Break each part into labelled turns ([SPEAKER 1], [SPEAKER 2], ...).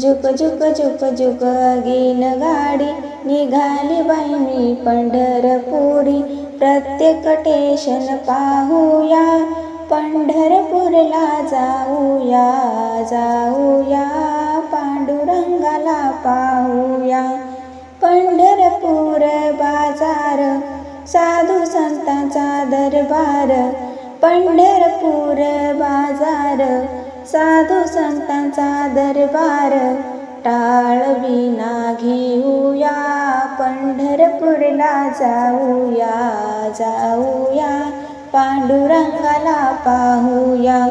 [SPEAKER 1] झुक झुक झुक झुक गेल गाडी निघाली बाई मी पंढरपुरी. प्रत्येक टेशन पाहूया पंढरपूरला जाऊया जाऊया पांडुरंगाला पाहूया. पंढरपूर बाजार साधू संतांचा दरबार पंढरपूर बाजार साधू संतांचा दरबार. टाळ विना घेऊया पंढरपूरला जाऊया जाऊया. पांडुरंगाला पाहूया.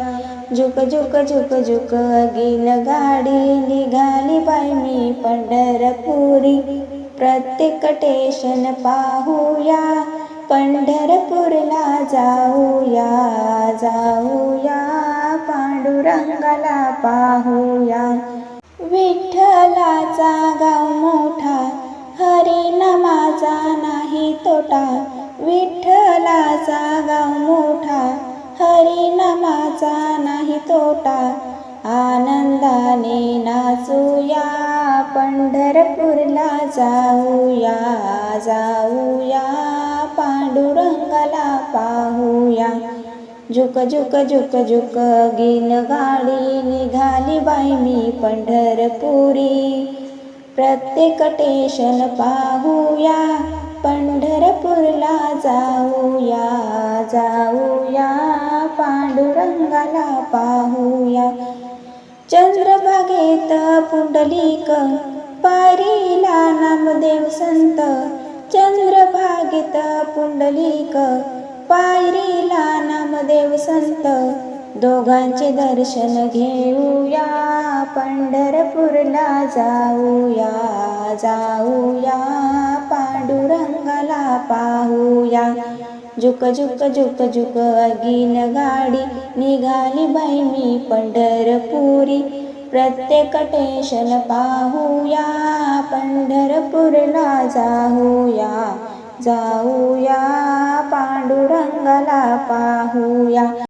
[SPEAKER 1] झुक झुक झुक झुक गिन गाडी निघाली बाय मी पंढरपुरी. प्रत्येक टेशन पाहूया. पंढरपूरला जाऊया जाऊया पांडुरंगाला पाहूया. विठ्ठलाचा गाव मोठा हरिनामाचा नाही तोटा. विठ्ठलाचा गाव मोठा हरिनामाचा नाही तोटा. आनंदाने नाचू पंढरपूरला जाऊया जाऊया. पांडुरंगाला पाहूया. झुक झुक झुक झुक गिन गाडी निघाली बाई मी पंढरपुरी. प्रत्येक टेशन पाहूया पंढरपूरला जाऊया जाऊया. पांडुरंगाला पाहूया. चंद्रभागेत पारीला नामदेव संत चंद्रभागेत पुंडलिक पायरीला नामदेव संत. दोघांचे दर्शन घेऊया पंढरपूरला जाऊया जाऊया पांडुरंगाला पाहूया. झुक झुक झुक झुक अगीन गाडी निघाली बाई मी पंढरपुरी. प्रत्येक टेशन पाहूया पंढरपूरला जाऊया जाऊया पांडुरंगाला पाहूया.